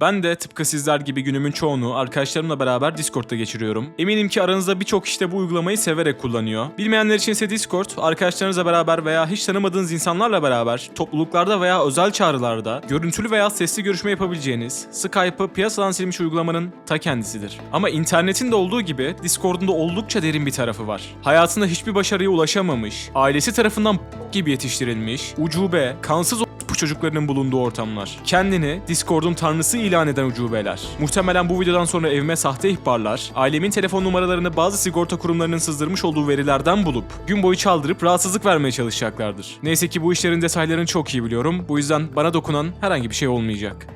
Ben de tıpkı sizler gibi günümün çoğunu arkadaşlarımla beraber Discord'da geçiriyorum. Eminim ki aranızda birçok kişi de bu uygulamayı severek kullanıyor. Bilmeyenler için ise Discord, arkadaşlarınızla beraber veya hiç tanımadığınız insanlarla beraber topluluklarda veya özel çağrılarda görüntülü veya sesli görüşme yapabileceğiniz Skype'ı piyasadan silmiş uygulamanın ta kendisidir. Ama internetin de olduğu gibi Discord'un da oldukça derin bir tarafı var. Hayatında hiçbir başarıya ulaşamamış, ailesi tarafından gibi yetiştirilmiş, ucube, kansız çocuklarının bulunduğu ortamlar. Kendini Discord'un tanrısı ilan eden ucubeler. Muhtemelen bu videodan sonra evime sahte ihbarlar, ailemin telefon numaralarını bazı sigorta kurumlarının sızdırmış olduğu verilerden bulup gün boyu çaldırıp rahatsızlık vermeye çalışacaklardır. Neyse ki bu işlerin detaylarını çok iyi biliyorum. Bu yüzden bana dokunan herhangi bir şey olmayacak.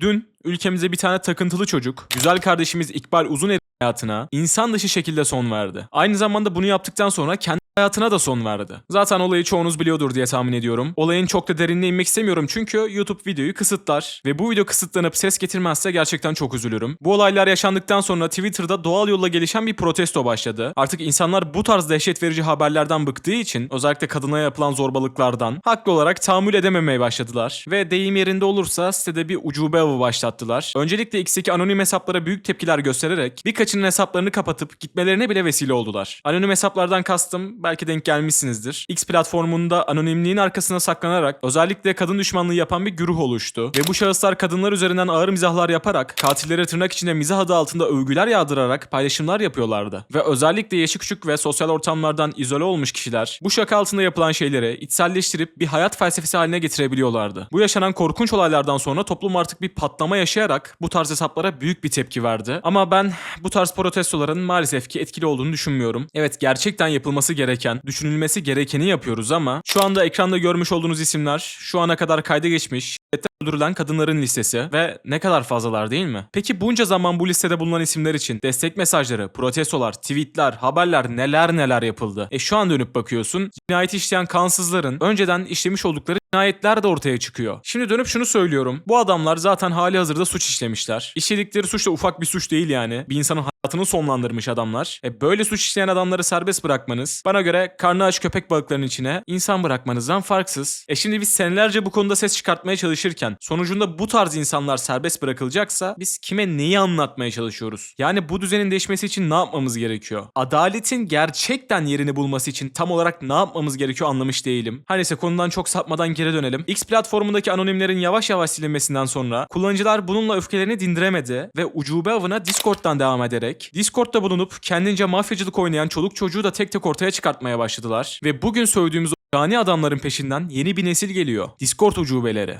Dün ülkemize bir tane takıntılı çocuk, güzel kardeşimiz İkbal Uzuner hayatına insan dışı şekilde son verdi. Aynı zamanda bunu yaptıktan sonra kendi hayatına da son verdi. Zaten olayı çoğunuz biliyordur diye tahmin ediyorum. Olayın çok da derinine inmek istemiyorum çünkü YouTube videoyu kısıtlar ve bu video kısıtlanıp ses getirmezse gerçekten çok üzülürüm. Bu olaylar yaşandıktan sonra Twitter'da doğal yolla gelişen bir protesto başladı. Artık insanlar bu tarz dehşet verici haberlerden bıktığı için özellikle kadına yapılan zorbalıklardan haklı olarak tahammül edememeye başladılar ve deyim yerinde olursa sitede bir ucube avı başlattılar. Öncelikle X'teki anonim hesaplara büyük tepkiler göstererek birkaçının hesaplarını kapatıp gitmelerine bile vesile oldular. Anonim hesaplardan kastım belki denk gelmişsinizdir. X platformunda anonimliğin arkasına saklanarak özellikle kadın düşmanlığı yapan bir güruh oluştu. Ve bu şahıslar kadınlar üzerinden ağır mizahlar yaparak katillere tırnak içinde mizah adı altında övgüler yağdırarak paylaşımlar yapıyorlardı. Ve özellikle yaşı küçük ve sosyal ortamlardan izole olmuş kişiler bu şaka altında yapılan şeyleri içselleştirip bir hayat felsefesi haline getirebiliyorlardı. Bu yaşanan korkunç olaylardan sonra toplum artık bir patlama yaşayarak bu tarz hesaplara büyük bir tepki verdi. Ama ben bu tarz protestoların maalesef ki etkili olduğunu düşünmüyorum. Evet gerçekten yapılması gereken, düşünülmesi gerekeni yapıyoruz ama şu anda ekranda görmüş olduğunuz isimler şu ana kadar kayda geçmiş, öldürülen kadınların listesi ve ne kadar fazlalar değil mi? Peki bunca zaman bu listede bulunan isimler için destek mesajları, protestolar, tweetler, haberler neler neler yapıldı? E şu an dönüp bakıyorsun cinayet işleyen kansızların önceden işlemiş oldukları cinayetler de ortaya çıkıyor. Şimdi dönüp şunu söylüyorum. Bu adamlar zaten hali hazırda suç işlemişler. İşledikleri suç da ufak bir suç değil yani. Bir insanın hayatını sonlandırmış adamlar. E böyle suç işleyen adamları serbest bırakmanız bana göre karnı aç köpek balıklarının içine insan bırakmanızdan farksız. E şimdi biz senelerce bu konuda ses çıkartmaya çalışırken sonucunda bu tarz insanlar serbest bırakılacaksa biz kime neyi anlatmaya çalışıyoruz? Yani bu düzenin değişmesi için ne yapmamız gerekiyor? Adaletin gerçekten yerini bulması için tam olarak ne yapmamız gerekiyor anlamış değilim. Her neyse konudan çok sapmadan geri dönelim. X platformundaki anonimlerin yavaş yavaş silinmesinden sonra kullanıcılar bununla öfkelerini dindiremedi ve ucube avına Discord'dan devam ederek Discord'da bulunup kendince mafyacılık oynayan çoluk çocuğu da tek tek ortaya çıkartmaya başladılar. Ve bugün söylediğimiz o cani adamların peşinden yeni bir nesil geliyor. Discord ucubeleri.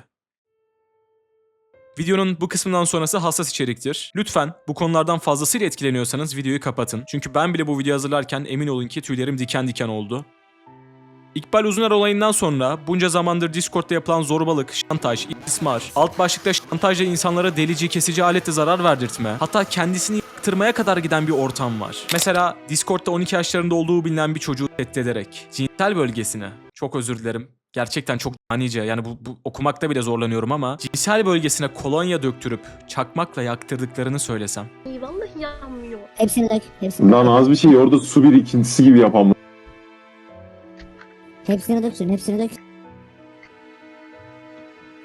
Videonun bu kısmından sonrası hassas içeriktir. Lütfen bu konulardan fazlasıyla etkileniyorsanız videoyu kapatın. Çünkü ben bile bu videoyu hazırlarken emin olun ki tüylerim diken diken oldu. İkbal Uzuner olayından sonra bunca zamandır Discord'da yapılan zorbalık, şantaj, istismar, alt başlıkta şantajla insanlara delici, kesici aletle zarar verdirtme, hatta kendisini yaktırmaya kadar giden bir ortam var. Mesela Discord'da 12 yaşlarında olduğu bilinen bir çocuğu reddederek cinsel bölgesine, çok özür dilerim, gerçekten çok anice yani bu, bu okumakta bile zorlanıyorum ama cinsel bölgesine kolonya döktürüp çakmakla yaktırdıklarını söylesem. Vallahi yanmıyor. Hepsini dök. Hepsini Lan az bir şey orada su birikintisi gibi yapan Hepsini döksün. Hepsini dök.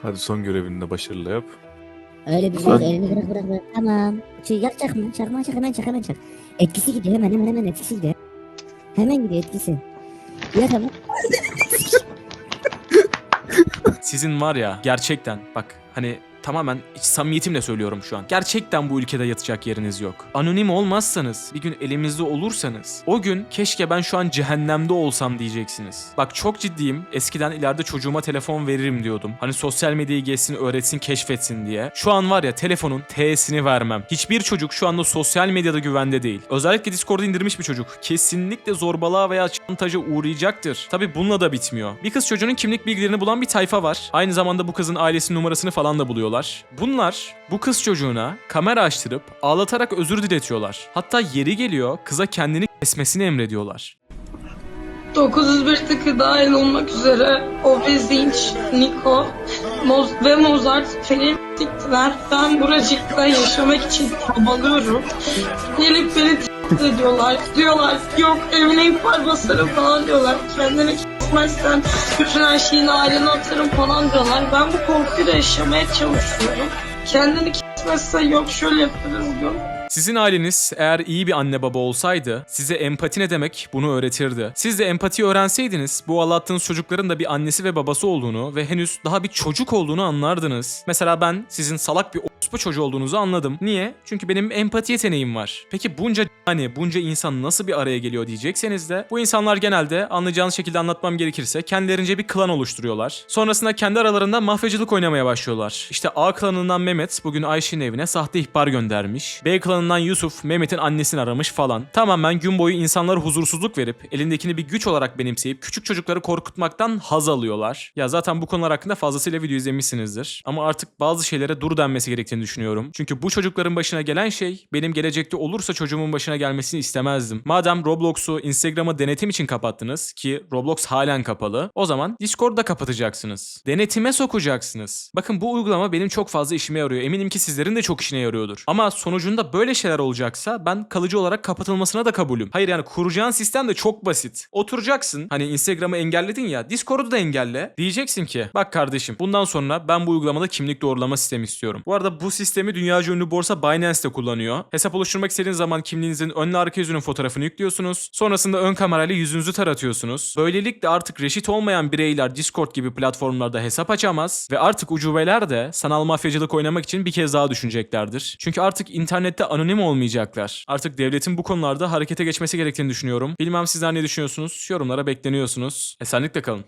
Hadi son görevini de başarılı yap. Öyle bir şey. yok. Elini bırak bırak bırak. Tamam. Şey, yakacak mı? Çakma çak hemen çak hemen çak. Etkisi gidiyor hemen hemen hemen etkisi gidiyor. Hemen gidiyor etkisi. Yak hemen. Sizin var ya gerçekten bak hani tamamen iç samimiyetimle söylüyorum şu an. Gerçekten bu ülkede yatacak yeriniz yok. Anonim olmazsanız, bir gün elimizde olursanız, o gün keşke ben şu an cehennemde olsam diyeceksiniz. Bak çok ciddiyim. Eskiden ileride çocuğuma telefon veririm diyordum. Hani sosyal medyayı geçsin, öğretsin, keşfetsin diye. Şu an var ya telefonun T'sini vermem. Hiçbir çocuk şu anda sosyal medyada güvende değil. Özellikle Discord'u indirmiş bir çocuk. Kesinlikle zorbalığa veya şantaja uğrayacaktır. Tabi bununla da bitmiyor. Bir kız çocuğunun kimlik bilgilerini bulan bir tayfa var. Aynı zamanda bu kızın ailesinin numarasını falan da buluyorlar. Bunlar bu kız çocuğuna kamera açtırıp ağlatarak özür diletiyorlar. Hatta yeri geliyor kıza kendini kesmesini emrediyorlar. 901 tıkı dahil olmak üzere Obezinç, Niko Moz ve Mozart film diktiler. Ben buracıkta yaşamak için çabalıyorum. Gelip beni tehdit ediyorlar. Diyorlar yok evine ihbar basarım falan diyorlar. Kendini kesmezsen bütün her şeyini ailene atarım falan diyorlar. Ben bu korkuyla yaşamaya çalışıyorum. Kendini kesmezsen yok şöyle yaparız diyor. Sizin aileniz eğer iyi bir anne baba olsaydı size empati ne demek bunu öğretirdi. Siz de empati öğrenseydiniz bu anlattığınız çocukların da bir annesi ve babası olduğunu ve henüz daha bir çocuk olduğunu anlardınız. Mesela ben sizin salak bir orospu çocuğu olduğunuzu anladım. Niye? Çünkü benim empati yeteneğim var. Peki bunca hani bunca insan nasıl bir araya geliyor diyecekseniz de bu insanlar genelde anlayacağınız şekilde anlatmam gerekirse kendilerince bir klan oluşturuyorlar. Sonrasında kendi aralarında mafyacılık oynamaya başlıyorlar. İşte A klanından Mehmet bugün Ayşe'nin evine sahte ihbar göndermiş. B klanından Yusuf Mehmet'in annesini aramış falan. Tamamen gün boyu insanlara huzursuzluk verip elindekini bir güç olarak benimseyip küçük çocukları korkutmaktan haz alıyorlar. Ya zaten bu konular hakkında fazlasıyla video izlemişsinizdir. Ama artık bazı şeylere dur denmesi gerektiğini düşünüyorum. Çünkü bu çocukların başına gelen şey benim gelecekte olursa çocuğumun başına gelmesini istemezdim. Madem Roblox'u Instagram'a denetim için kapattınız ki Roblox halen kapalı. O zaman Discord'da kapatacaksınız. Denetime sokacaksınız. Bakın bu uygulama benim çok fazla işime yarıyor. Eminim ki sizlerin de çok işine yarıyordur. Ama sonucunda böyle şeyler olacaksa ben kalıcı olarak kapatılmasına da kabulüm. Hayır yani kuracağın sistem de çok basit. Oturacaksın. Hani Instagram'ı engelledin ya. Discord'u da engelle. Diyeceksin ki bak kardeşim bundan sonra ben bu uygulamada kimlik doğrulama sistemi istiyorum. Bu arada bu sistemi dünyaca ünlü borsa Binance de kullanıyor. Hesap oluşturmak istediğiniz zaman kimliğinizin önlü arka yüzünün fotoğrafını yüklüyorsunuz. Sonrasında ön kamerayla yüzünüzü taratıyorsunuz. Böylelikle artık reşit olmayan bireyler Discord gibi platformlarda hesap açamaz ve artık ucubeler de sanal mafyacılık oynamak için bir kez daha düşüneceklerdir. Çünkü artık internette anonim olmayacaklar. Artık devletin bu konularda harekete geçmesi gerektiğini düşünüyorum. Bilmem sizler ne düşünüyorsunuz? Yorumlara bekleniyorsunuz. Esenlikle kalın.